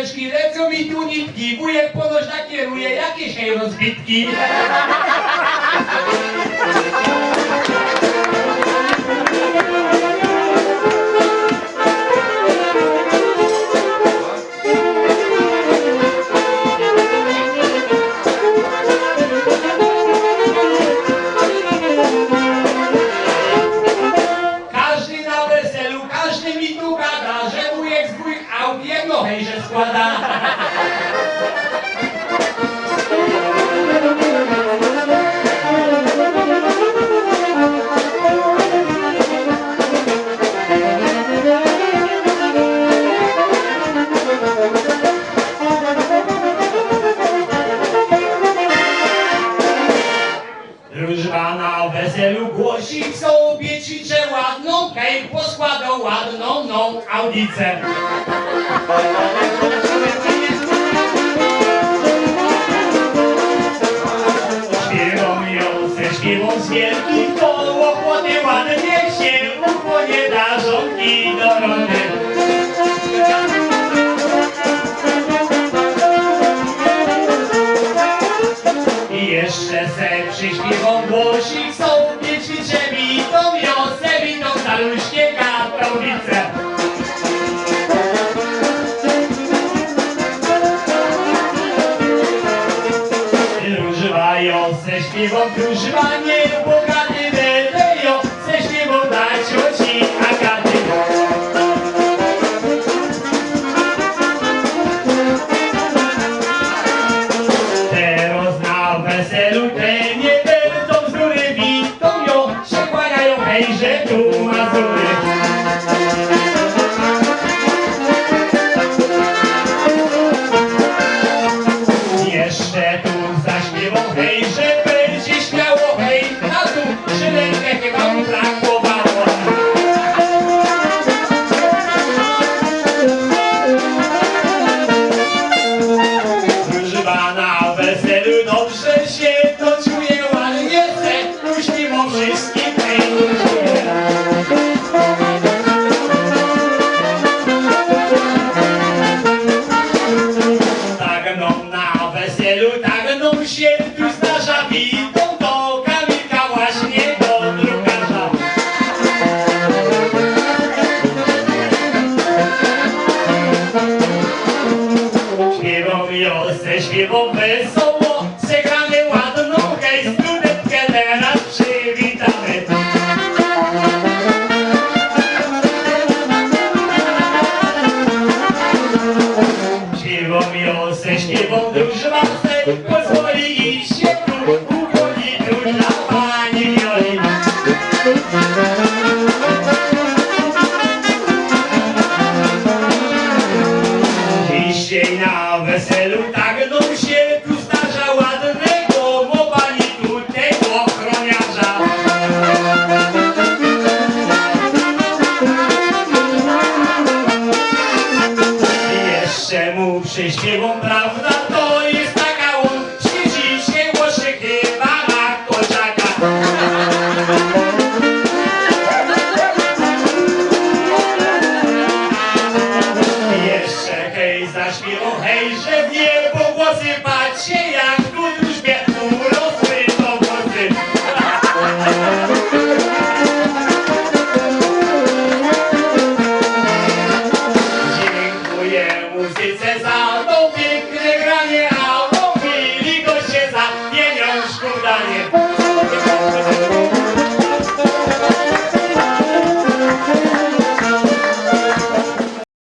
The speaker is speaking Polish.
ležky, lecomí tu nitky, vujek polož nakieruje, jakéž jej rozbytky. No, audicę. Śpiewą ją ze śpiewą z wielkich koło, chłodnie ładnie się ukłonie darzą i do rony. I jeszcze se przyśpiewą głosik sobie ćwiczę witą wiosę, witą staruszkie Używają ze śpiewą używanie bogaty tu zdarza Widą do Kamilka właśnie do drukarza. Śpiewą Jose, śpiewą wesoło Przegramy ładną hej, studentkę teraz przywitamy. Śpiewą Jose, śpiewą drużyna Przyśpiewą, prawda, to jest taka on Świeci się głoszy chyba na koczaka I Jeszcze hej zaśpiewał, hej, że w niebo głosy patrzcie jak